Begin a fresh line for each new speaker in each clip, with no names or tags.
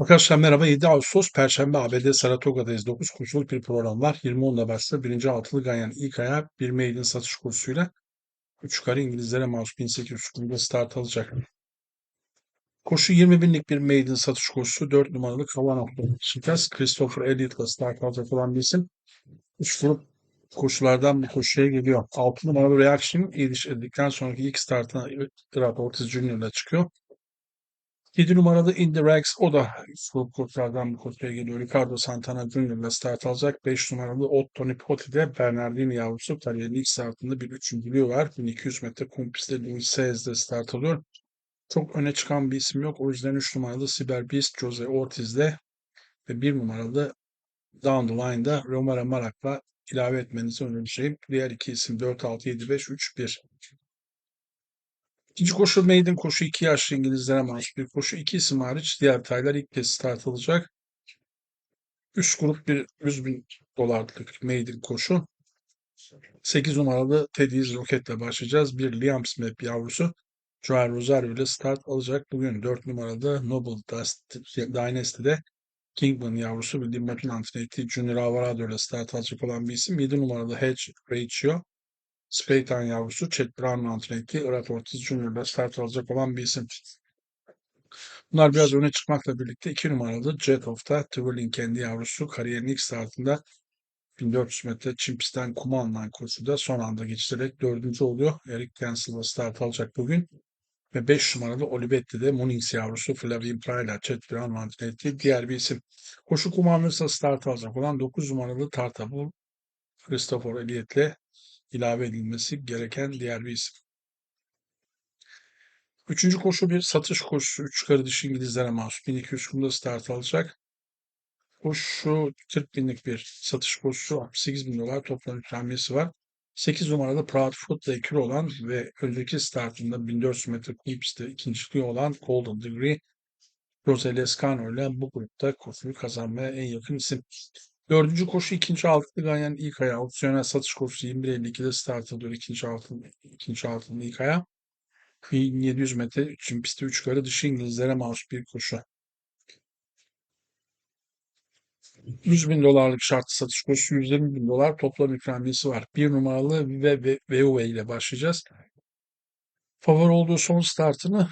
Arkadaşlar merhaba. 7 Ağustos Perşembe ABD Saratoga'dayız. 9 koşuluk bir program var. 20.10'da başla. Birinci altılı Ganyan ilk ayağı bir maiden satış kursuyla 3 yukarı İngilizlere mahsus 1800 kurunda start alacak. Koşu 20 binlik bir maiden satış kursu. 4 numaralı Kavanok'ta çıkacağız. Christopher Elliott'la start alacak olan bir isim. 3 grup koşulardan bir koşuya geliyor. 6 numaralı Reaction iyiliş edildikten sonraki ilk startına Irat Ortiz Junior'la çıkıyor. 7 numaralı In The Ranks o da grup koçlardan bir koçya geliyor. Ricardo Santana Junior'la start alacak. 5 numaralı Otto Nipoti de Bernardini yavrusu kariyerin ilk startında bir üçüncülüğü var. 1200 metre kum pistte Luis Saez'de start alıyor. Çok öne çıkan bir isim yok. O yüzden 3 numaralı Siber Beast Jose Ortiz'de ve 1 numaralı Down the Line'da Romero Marak'la ilave etmenizi önereceğim. Diğer iki isim 4, 6, 7, 5, 3, 1. İkinci koşu maiden koşu 2 yaşlı İngilizlere mahsus bir koşu. İki isim hariç diğer taylar ilk kez start alacak. Üst grup bir 100 bin dolarlık maiden koşu. 8 numaralı Teddy's Rocket'le başlayacağız. Bir Liam Smith yavrusu Joel Rosario ile start alacak. Bugün 4 numaralı Noble Dynasty'de Kingman yavrusu William Martin antrenörü Junior Alvarado ile start alacak olan bir isim. 7 numaralı Hedge Ratio Spraytan yavrusu Chet Brown antrenörü Irat Ortiz Junior'da start alacak olan bir isim. Bunlar biraz öne çıkmakla birlikte 2 numaralı Jet Off'ta Twirling kendi yavrusu kariyerin ilk startında 1400 metre çim pistten kuma alınan koşuda son anda geçirerek dördüncü oluyor. Eric Cancel'la start alacak bugün. Ve 5 numaralı Olibetti'de Monings yavrusu Flavien Prayla, Chet Brown antrenörü diğer bir isim. Koşu kumandanıysa start alacak olan 9 numaralı Tartabu Christopher Elliott'le ilave edilmesi gereken diğer bir isim. Üçüncü koşu bir satış koşusu. Üç yukarı dışı İngilizlere mahsus. 1200 kumda start alacak. Koşu 40 binlik bir satış koşusu. 68 bin dolar toplam ikramiyesi var. 8 numaralı Proud Foot'la ekür olan ve önceki startında 1400 metre pistte ikinciliği olan Golden Degree Jose Lescano ile bu grupta koşuyu kazanmaya en yakın isim. Dördüncü koşu ikinci altılı Ganyan ilk ayağı. Opsiyonel satış koşusu 21.52'de start alıyor ikinci altın, ikinci altın ilk ayağı. 1700 metre için pistte 3 yukarı dışı İngilizlere mahsus bir koşu. 100 bin dolarlık şartlı satış koşusu 120 bin dolar toplam ikramiyesi var. Bir numaralı ve VUV ile başlayacağız. Favori olduğu son startını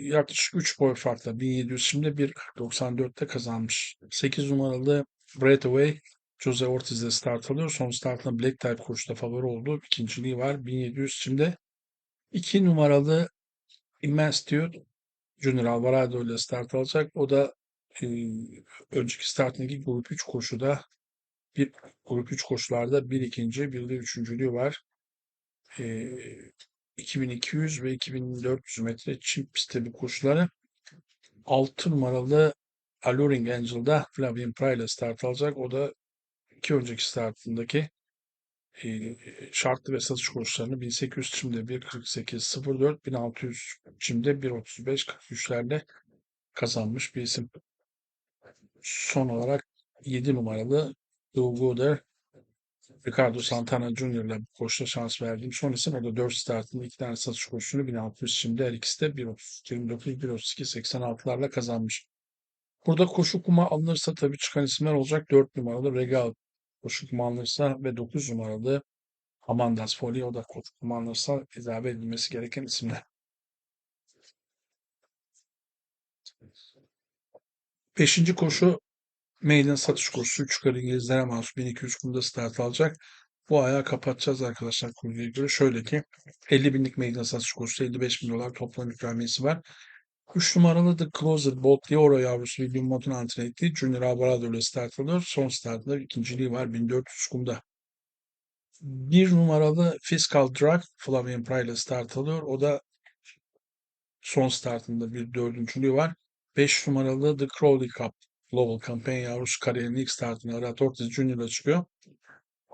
yaklaşık 3 boy farkla 1700 şimdi 1.94'te kazanmış. 8 numaralı Breakaway Jose Ortiz'de start alıyor. Son startında Black Type koşuda favori oldu. İkinciliği var 1700 şimdi. 2 numaralı Immenstitude Junior Alvarado ile start alacak. O da e, önceki startındaki grup 3 koşuda bir grup 3 koşularda bir ikinci bir de üçüncülüğü var. E, 2200 ve 2400 metre çim pistte bir koşuları 6 numaralı Alluring Angel'da Flavien Pry ile start alacak. O da iki önceki startındaki e, şartlı ve satış koşullarını 1800 çimde 1.48.04, 1600 çimde 1.35.43'lerde kazanmış bir isim. Son olarak 7 numaralı Doug Goder, Ricardo Santana Junior ile koşuda şans verdiğim son isim. O da 4 startında 2 tane satış koşusunu 1600 çimde her ikisi de 1.30, 1.32, 86'larla kazanmış. Burada koşu kuma alınırsa tabii çıkan isimler olacak. 4 numaralı Regal koşu kuma alınırsa ve 9 numaralı Amandas Foley o da koşu kuma alınırsa ilave edilmesi gereken isimler. Beşinci koşu maiden satış koşusu. 3 yukarı İngilizlere mahsus 1200 kumda start alacak. Bu ayağı kapatacağız arkadaşlar kurguya göre. Şöyle ki 50 binlik maiden satış koşusu 55 bin dolar toplam ikramiyesi var. 3 numaralı The Closer Bolt Lioro yavrusu William Mott'un antrenörü ettiği Junior Alvarado ile start alıyor. Son startında ikinciliği var 1400 kumda. Bir numaralı Fiscal Drug Flavien Pry ile start alıyor. O da son startında bir dördüncülüğü var. 5 numaralı The Crowley Cup Global Campaign yavrusu kariyerin ilk startında Arat Ortiz Junior'la çıkıyor.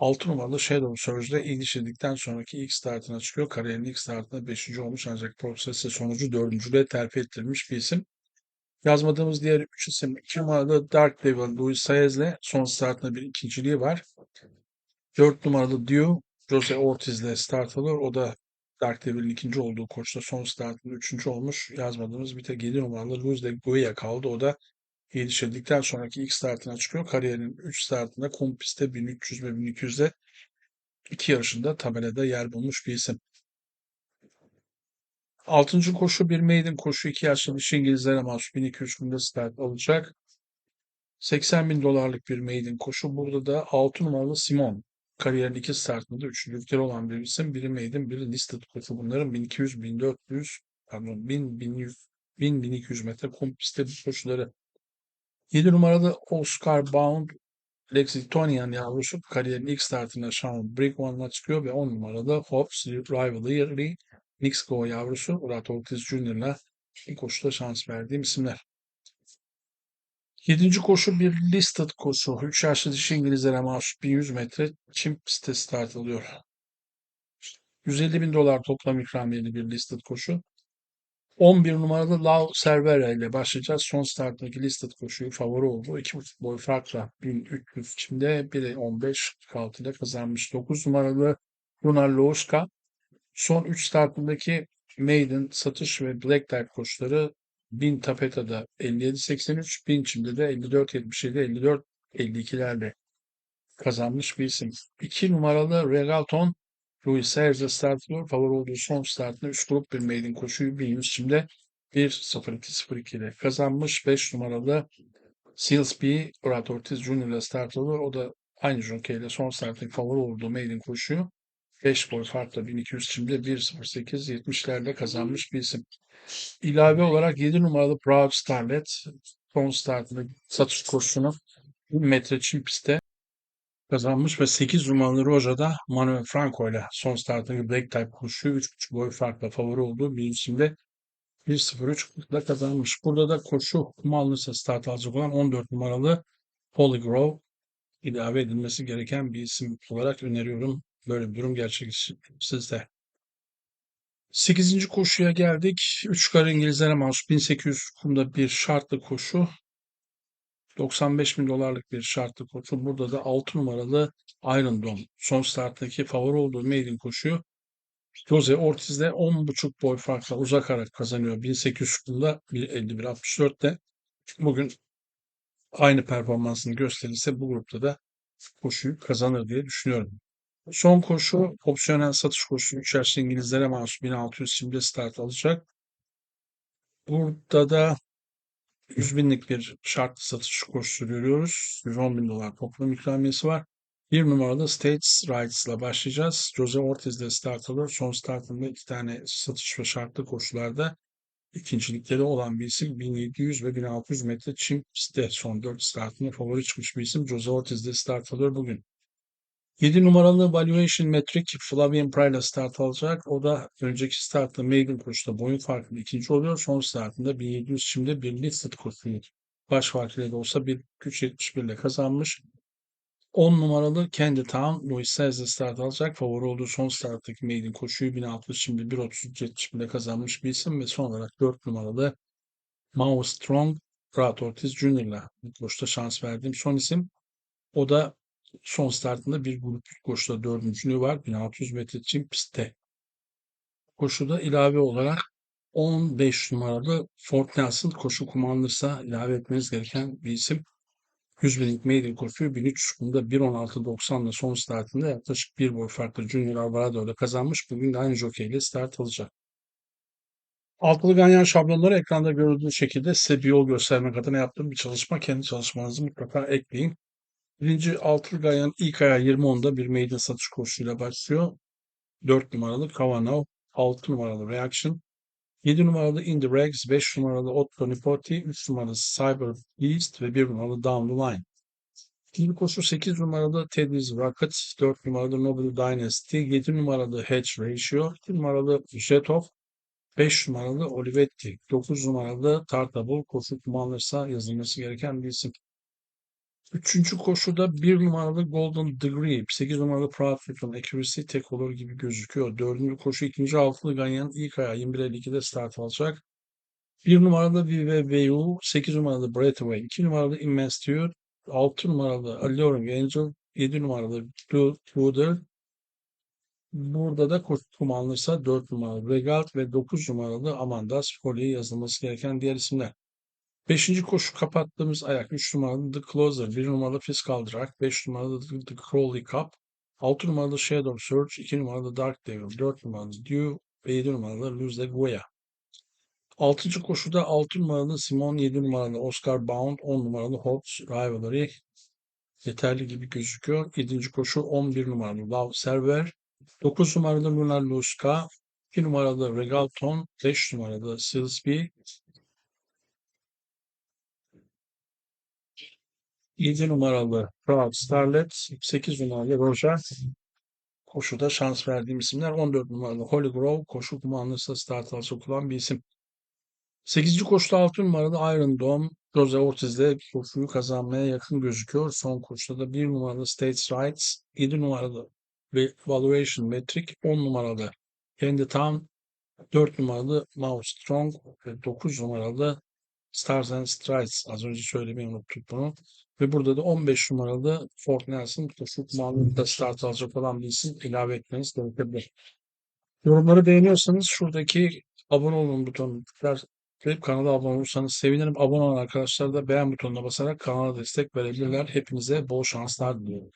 6 numaralı Shadow Surge'de iyileştirdikten sonraki ilk startına çıkıyor. Kariyerin ilk startında 5. olmuş ancak prosesi sonucu 4. terfi ettirilmiş bir isim. Yazmadığımız diğer 3 isim 2 numaralı Dark Devil Louis Saez'le son startında bir ikinciliği var. 4 numaralı Dew Jose Ortiz'le start alıyor. O da Dark Devil'in ikinci olduğu koşuda son startında üçüncü olmuş. Yazmadığımız bir tek 7 numaralı Luz de Goya kaldı. O da geliştirdikten sonraki ilk startına çıkıyor. Kariyerinin 3 startında kum pistte 1300 ve 1200'de iki yarışında tabelada yer bulmuş bir isim. Altıncı koşu bir maiden koşu. 2 yaşlı dişi İngilizlere mahsus 1200 kumda start alacak. 80 bin dolarlık bir maiden koşu. Burada da 6 numaralı Simon. Kariyerin iki startında üçlülükleri olan bir isim. Biri maiden, biri listed koşu. Bunların 1200, 1400, pardon 1000, 1100, 1000, 1200 metre kum pistte koşuları. 7 numaralı Oscar Bound Lexingtonian yavrusu kariyerin ilk startında Sean Brigman'la çıkıyor ve 10 numaralı Hobbs Rivalry Nixco yavrusu Murat Ortiz Jr.'la ilk koşuda şans verdiğim isimler. Yedinci koşu bir listed koşu. 3 yaşlı dişi İngilizlere mahsus 1100 metre çim pistte start alıyor. 150 bin dolar toplam ikramiyeli bir listed koşu. 11 numaralı Lau Cervera ile başlayacağız. Son starttaki listed koşuyu favori oldu. 2,5 boy farkla 1300 içinde 1'e 15 46 ile kazanmış. 9 numaralı Runar Loska son 3 startındaki Maiden, Satış ve Black Type koşuları 1000 Tapeta'da 57-83, 1000 Çim'de de 54-77, 54-52'lerle kazanmış bir isim. 2 numaralı Regalton Louis Serge startıyor. Favori olduğu son startında 3 grup bir maiden koşuyu 1100 Çim'de 1-0-2-0-2 ile kazanmış. 5 numaralı Sealsby Murat Ortiz Jr. ile start alıyor. O da aynı jockey ile son starttaki favori olduğu maiden koşuyu 5 boy farkla 1200 Çim'de 1.08 70'lerle kazanmış bir isim. İlave olarak 7 numaralı Proud Starlet son startında satış koşusunu 1000 metre çim pistte kazanmış ve 8 numaralı Roja'da Manuel Franco ile son startındaki Black Type koşuyu 3.5 boy farkla favori olduğu bir isimde 1.03 ile kazanmış. Burada da koşu kuma alınırsa start alacak olan 14 numaralı Polygrove ilave edilmesi gereken bir isim olarak öneriyorum. Böyle bir durum gerçekleşir sizde. 8. koşuya geldik. 3 kar İngilizlere mahsus 1800 kumda bir şartlı koşu. 95 bin dolarlık bir şartlı koşu. Burada da 6 numaralı Iron Dome. Son starttaki favori olduğu maiden koşuyu Jose Ortiz'de 10.5 boy farkla uzakarak kazanıyor. 1800 kumda 51-64'te. Bugün aynı performansını gösterirse bu grupta da koşuyu kazanır diye düşünüyorum. Son koşu opsiyonel satış koşusu 3 yaşlı İngilizlere mahsus 1600 simde start alacak. Burada da 100 binlik bir şartlı satış koşusu görüyoruz. 110 bin dolar toplam ikramiyesi var. Bir numaralı States Rights ile başlayacağız. Jose Ortiz de start alıyor. Son startında iki tane satış ve şartlı koşularda ikincilikleri olan bir isim. 1700 ve 1600 metre çim pistte son 4 startında favori çıkmış bir isim. Jose Ortiz de start alıyor bugün. 7 numaralı Valuation Metric Flavian Pryla start alacak. O da önceki startta maiden koşuda boyun farkında ikinci oluyor. Son startında 1700 şimdi bir listed koşuyu baş farkıyla da olsa 1.371 ile kazanmış. 10 numaralı Candy Town Louis Saez'de start alacak. Favori olduğu son starttaki maiden koşuyu 1600 şimdi 1.33 ile kazanmış bir isim ve son olarak 4 numaralı Mao Strong Murat Ortiz bu koşuda şans verdiğim son isim. O da son startında bir grup koşuda dördüncülüğü var. 1600 metre çim pistte. Koşuda ilave olarak 15 numaralı Fort Nelson koşu kumandırsa ilave etmeniz gereken bir isim. 100 binlik maiden koşuyu 1300 kumda 1.16.90'da son startında yaklaşık bir boy farklı Junior Alvarado ile kazanmış. Bugün de aynı jockey ile start alacak. Altılı ganyan şablonları ekranda görüldüğü şekilde size bir yol göstermek adına yaptığım bir çalışma. Kendi çalışmanızı mutlaka ekleyin. Birinci altılı ganyan ilk ayağı 20.10'da bir maiden satış koşusuyla başlıyor. 4 numaralı Kavanaugh, 6 numaralı Reaction, 7 numaralı In The Rags, 5 numaralı Otto Nipoti, 3 numaralı Cyber Beast ve 1 numaralı Down The Line. İkinci koşu 8 numaralı Teddy's Rocket, 4 numaralı Noble Dynasty, 7 numaralı Hedge Ratio, 2 numaralı Jetov, 5 numaralı Olivetti, 9 numaralı Tartable koşu kullanılırsa yazılması gereken bir isim. Üçüncü koşuda 1 numaralı Golden Degree, 8 numaralı Proud Freedom Accuracy tek olur gibi gözüküyor. Dördüncü koşu ikinci altılı Ganyan ilk ayağı 21.52'de start alacak. 1 numaralı Vive Veu, 8 numaralı Breathaway, 2 numaralı Immense 6 numaralı Alluring Angel, 7 numaralı Blue Tudor. Burada da koşu kullanılırsa 4 numaralı Regalt ve 9 numaralı Amandas Foley yazılması gereken diğer isimler. Beşinci koşu kapattığımız ayak 3 numaralı The Closer, 1 numaralı Fiscal Drag, 5 numaralı The, Crowley Cup, 6 numaralı Shadow Search, 2 numaralı Dark Devil, 4 numaralı Dew ve 7 numaralı Luz de Guia. Altıncı koşuda 6 numaralı Simon, 7 numaralı Oscar Bound, 10 numaralı Hobbs Rivalry yeterli gibi gözüküyor. 7. koşu 11 numaralı Love Server, 9 numaralı Lunar Luska, 2 numaralı Regalton, 5 numaralı Silsby, 7 numaralı Proud Starlet, 8 numaralı Roger, koşuda şans verdiğim isimler. 14 numaralı Holy Grove, koşu kumandasında start olan bir isim. 8. koşuda 6 numaralı Iron Dome, Jose Ortiz'de koşuyu kazanmaya yakın gözüküyor. Son koşuda da 1 numaralı States Rights, 7 numaralı Valuation Metric, 10 numaralı Candy Town, 4 numaralı Mouse Strong ve 9 numaralı Stars and Stripes. Az önce söylemeyi unuttuk bunu. Ve burada da 15 numaralı Fort Nelson koşu kumandasında start alacak olan bir isim ilave etmeniz gerekebilir. Yorumları beğeniyorsanız şuradaki abone olun butonunu tıklayıp kanala abone olursanız sevinirim. Abone olan arkadaşlar da beğen butonuna basarak kanala destek verebilirler. Hepinize bol şanslar diliyorum.